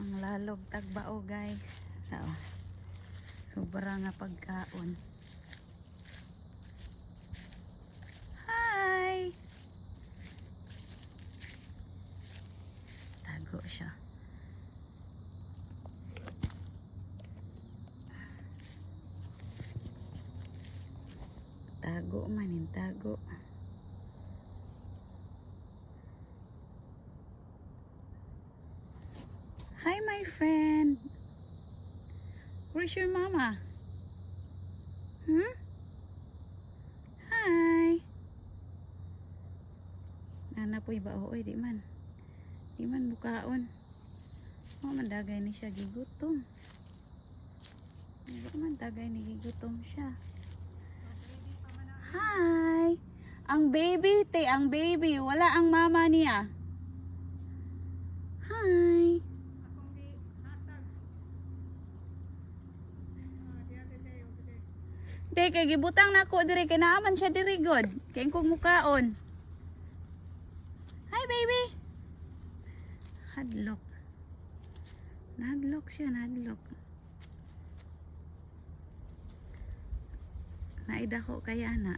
Ang lalog tagbao guys. So, sobra nga pagkaon. Hi! Tago siya. Tago man yung tago. Hi, friend. Where's your mama? Hmm? Hi. Nana po ba? Oo, di man. Di man bukaon. Oh, mandagay ni siya gigutom. Di man tagay ni gigutom siya. Hi. Ang baby, te, ang baby. Wala ang mama niya. Hi. Te, kay gibutang nako diri kay naaman siya diri god. Kay kong mukaon. Hi baby. Hadlok. Nahadlok siya, nahadlok. Naida ko kaya na.